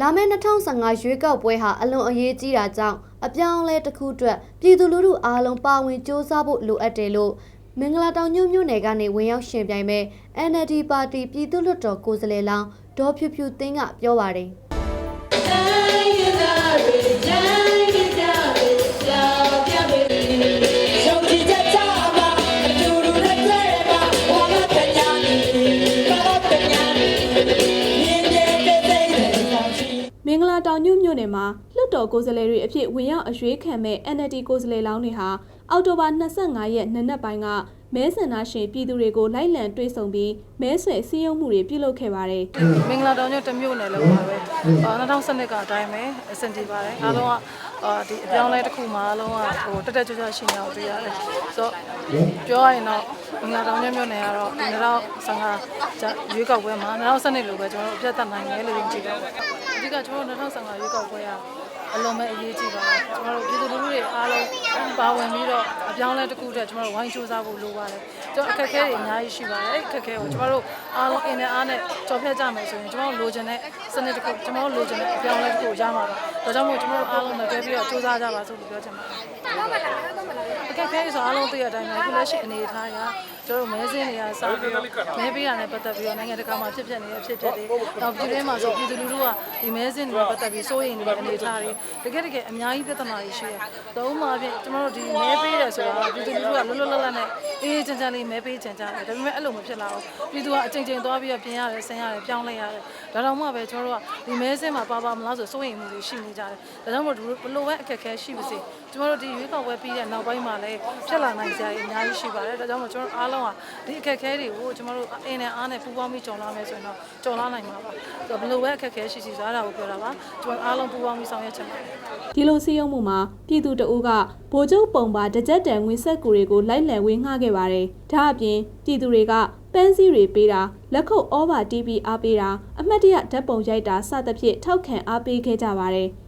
လာမယ့်2015ရွေးကောက်ပွဲဟာအလွန်အရေးကြီးတာကြောင့်အပြောင်းအလဲတစ်ခုအတွက်ပြည်သူလူထုအားလုံးပါဝင်စ조사ဖို့လိုအပ်တယ်လို့မင်္ဂလာတောင်ညွန့်မြို့နယ်ကနေဝင်ရောက်ရှင်ပြိုင်မဲ့ NLD ပါတီပြည်သူ့လွှတ်တော်ကိုယ်စားလှယ်လောင်းဒေါ်ဖြူဖြူသိန်းကပြောပါတယ် င်္ဂလာတောင်ညွန့်မြို့နယ်မှာလွှတ်တော်ကိုယ်စားလှယ်တွေအဖြစ်ဝင်ရောက်အရွေးခံမဲ့ NLD ကိုယ်စားလှယ်လောင်းတွေဟာ အောက်တိုဘာ25ရက်နေ့နက်ပိုင်းကမဲဆန္ဒရှင်ပြည်သူတွေကိုလိုက်လံတွေ့ဆုံပြီးမဲဆွယ်စည်းရုံးမှုတွေပြုလုပ်ခဲ့ပါတယ်မင်္ဂလာတောင်ညွန့်တစ်မြို့နယ်လုံးပါပဲအာ2012ကအတိုင်းပဲအဆင်ပြေပါတယ်အားလုံးကအာဒီအပြောင်းအလဲတစ်ခုမှာအားလုံးကဟိုတက်တက်ကြွကြွရှင်နေအောင်တွေ့ရတယ်ဆိုတော့ပြောရရင်တော့မင်္ဂလာတောင်ညွန့်မြို့နယ်ကတော့ဒီ2015ရွေးကောက်ပွဲမှာ2012လို့ပဲကျွန်တော်တို့အပြတ်သက်နိုင်တယ်လို့ယုံကြည်တယ်အဓိကကျွန်တော်တို့2015ရွေးကောက်ပွဲကအလုံးမဲ့အရေးကြီးပါတယ်ကျွန်တော်တို့ပြည်သူလူထုတွေအားလုံး ပါဝင်ပြီးတော့အပြောင်းအလဲတစ်ခုတည်းကျွန်တော်တို့ဝိုင်းစူးစမ်းဖို့လိုပါတယ်ကျွန်တော်အခက်အခဲတွေအများကြီးရှိပါတယ်အဲ့အခက်အခဲကိုကျွန်တော်တို့အားလုံးအင်းနဲ့အားနဲ့ကြော်ဖြတ်ကြမယ်ဆိုရင်ကျွန်တော်တို့လိုချင်တဲ့စနစ်တစ်ခုကျွန်တော်တို့လိုချင်တဲ့အပြောင်းအလဲတစ်ခုကိုရမှာပါဒါကြောင့်မို့ကျွန်တော်တို့အားလုံးနဲ့တွဲပြီးတော့စူးစမ်းကြပါစို့လို့ပြောချင်ပါတယ်အခက်အခဲဆိုအားလုံးသိရတဲ့အတိုင်းပဲအခုလက်ရှိအနေအထားအရ ကျွန်တော်တို့မဲစင်းတွေကစပြီးတော့မဲပေးတာနဲ့ပတ်သက်ပြီးတော့နိုင်ငံတကာမှာဖြစ်ပျက်နေတဲ့အဖြစ်အပျက်တွေနောက်ပြည်တွင်းမှာဆိုပြည်သူလူထုကဒီမဲစင်းတွေနဲ့ပတ်သက်ပြီးစိုးရိမ်နေတဲ့အနေအထားတွေတကယ်တကယ်အများကြီးပြဿနာတွေရှိတယ်။သုံးမှာဖြင့်ကျွန်တော်တို့ဒီမဲပေးတယ်ဆိုတာပြည်သူလူထုကလွတ်လွတ်လပ်လပ်နဲ့အေးအေးချမ်းချမ်းလေးမဲပေးချင်ကြတယ်။ဒါပေမဲ့အဲ့လိုမဖြစ်လာဘူး။ပြည်သူကအချိန်ချင်းသွားပြီးတော့ပြင်ရတယ်ဆင်ရတယ်ပြောင်းလဲရတယ်။ဒါတော့မှပဲကျွန်တော်တို့ကဒီမဲစင်းမှာပါပါမလားဆိုစိုးရိမ်မှုတွေရှိနေကြတယ်။ဒါကြောင့်မို့ဘလို့ပဲအခက်အခဲရှိပါစေ။ကျွန်တော်တို့ဒီရွေးကောက်ပွဲပြီးတဲ့နောက်ပိုင်းမှာလည်းဖြစ်လာနိုင်စရာတွေအများကြီးရှိပါတယ်။ဒါကြောင့်မို့ကျွန်တော်အားလုံးကဒီအခက်အခဲတွေကိုကျွန်တော်တို့အင်းနဲ့အားနဲ့ပူးပေါင်းပြီးကြုံလာမယ်ဆိုရင်တော့ကြုံလာနိုင်မှာပါ။ဆိုတော့ဘလို့ပဲအခက်အခဲရှိရှိဆိုအဲ့ဒါကိုပြောတာပါ။ကျွန်တော်အားလုံးပူးပေါင်းပြီးဆောင်ရွက်ချင်ပါတယ်။ဒီလိုစည်းရုံးမှုမှာပြည်သူတအုပ်ကဗိုလ်ချုပ်ပုံပါတစ်ကြက်တန်ငွေဆက်ကူတွေကိုလိုက်လံဝေငှခဲ့ပါတယ်။ဒါအပြင်ပြည်သူတွေကပန်းစည်းတွေပေးတာလက်ခုပ်ဩဘာတီးပြီးအားပေးတာအမှတ်တရဓာတ်ပုံရိုက်တာစသဖြင့်ထောက်ခံအားပေးခဲ့ကြပါတယ်။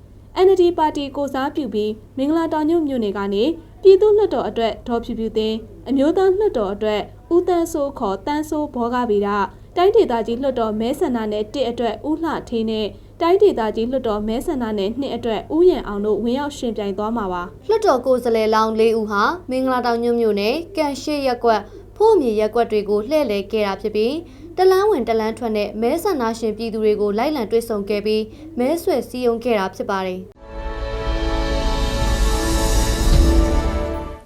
NLD ပါတီကိုစားပြုပြီးမင်္ဂလာတောင်ညွန့်မြို့နယ်ကနေ ပြည်သူ့လွှတ်တော်အတွက်ဒေါ်ဖြူဖြူသိန်းအမျိုးသားလွှတ်တော်အတွက်ဦးတန်းစိုးခေါ်တန်းစိုးဘောဂဗီဒတိုင်းဒေသကြီးလွှတ်တော်မဲဆန္ဒနယ်1အတွက်ဦးလှထေးနဲ့တိုင်းဒေသကြီးလွှတ်တော်မဲဆန္ဒနယ်2အတွက်ဦးရန်အောင်တို့ဝင်ရောက်ရှင်ပြိုင်သွားမှာပါလွှတ်တော်ကိုယ်စားလှယ်လောင်း၄ဦးဟာမင်္ဂလာတောင်ညွန့်မြို့နယ်ကန်ရှိရက်ကွက်ဖို့မြေရက်ကွက်တွေကိုလှည့်လည်ခဲ့တာဖြစ်ပြီးတလန်းဝင်တလန်းထွက်နဲ့မဲဆန္ဒရှင်ပြည်သူတွေကိုလိုက်လံတွေ့ဆုံခဲ့ပြီးမဲဆွယ်စည်းရုံးခဲ့တာဖြစ်ပါတယ်။